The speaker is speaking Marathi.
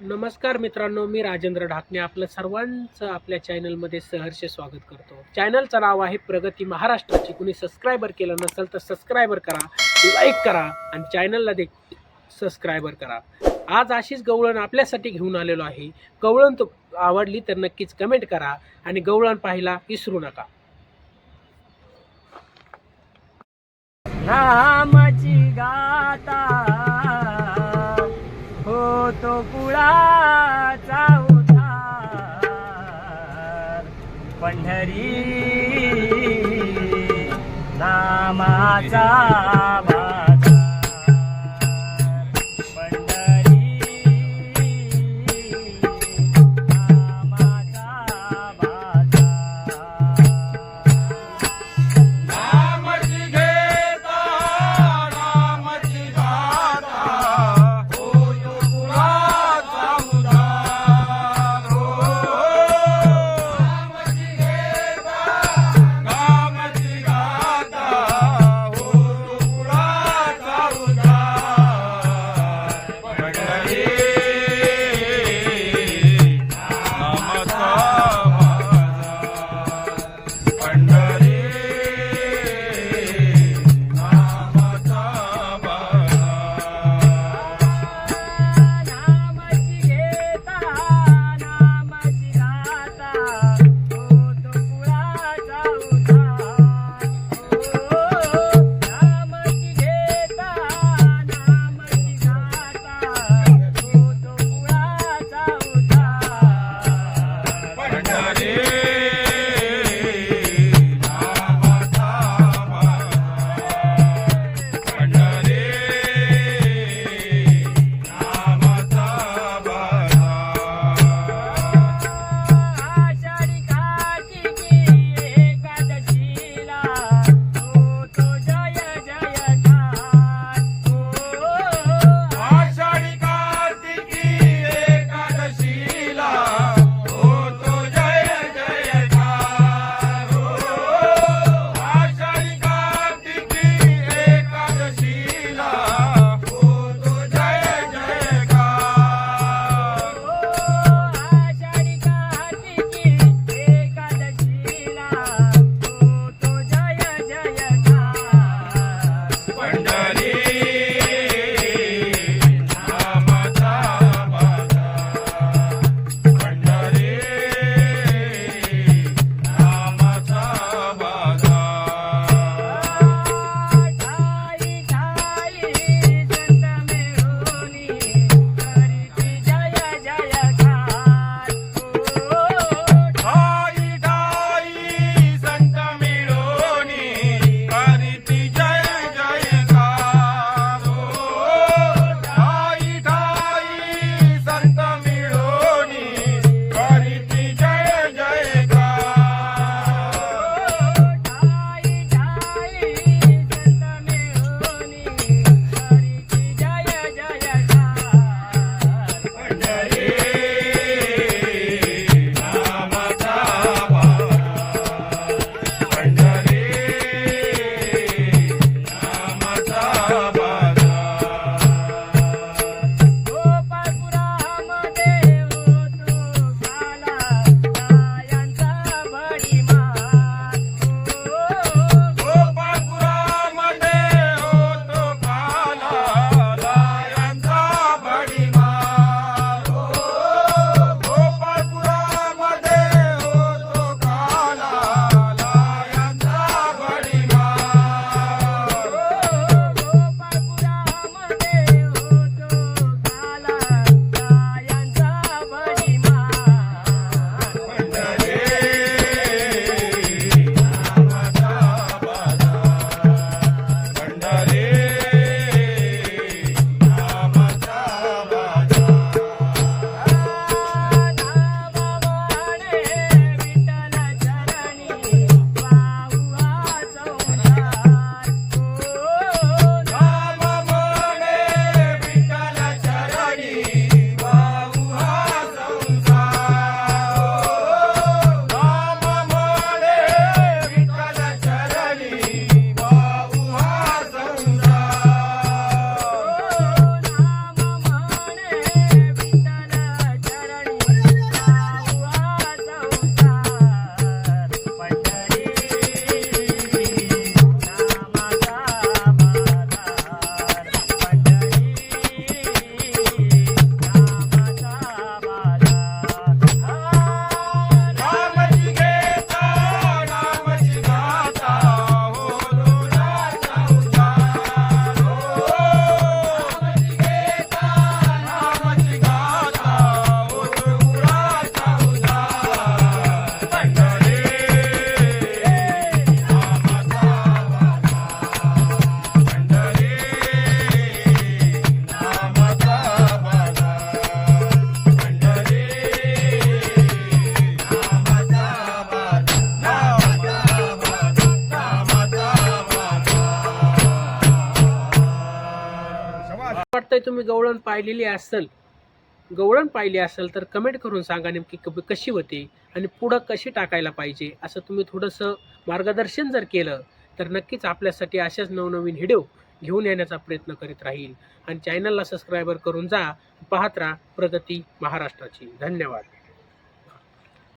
नमस्कार मित्रांनो मी राजेंद्र ढाकणे आपलं सर्वांचं आपल्या चॅनलमध्ये सहर्ष स्वागत करतो. चॅनलचं नाव आहे प्रगती महाराष्ट्राची. कुणी सबस्क्रायबर केलं नसेल तर सबस्क्रायबर करा लाईक करा आणि चॅनलला दे सबस्क्रायबर करा. आज अशीच गवळण आपल्यासाठी घेऊन आलेलो आहे. गवळण तो आवडली तर नक्कीच कमेंट करा आणि गवळण पाहायला विसरू नका. कुळाचा उद्धार. पंढरी नामाचा वाटतंय तुम्ही गवळण पाहिलेली असेल गवळण पाहिली असेल तर कमेंट करून सांगा नेमकी कशी होती आणि पुढं कशी टाकायला पाहिजे असं तुम्ही थोडंसं मार्गदर्शन जर केलं तर नक्कीच आपल्यासाठी अशाच नवनवीन व्हिडिओ घेऊन येण्याचा प्रयत्न करीत राहील. आणि चॅनलला सबस्क्रायबर करून जा पाहत राहा प्रगती महाराष्ट्राची. धन्यवाद.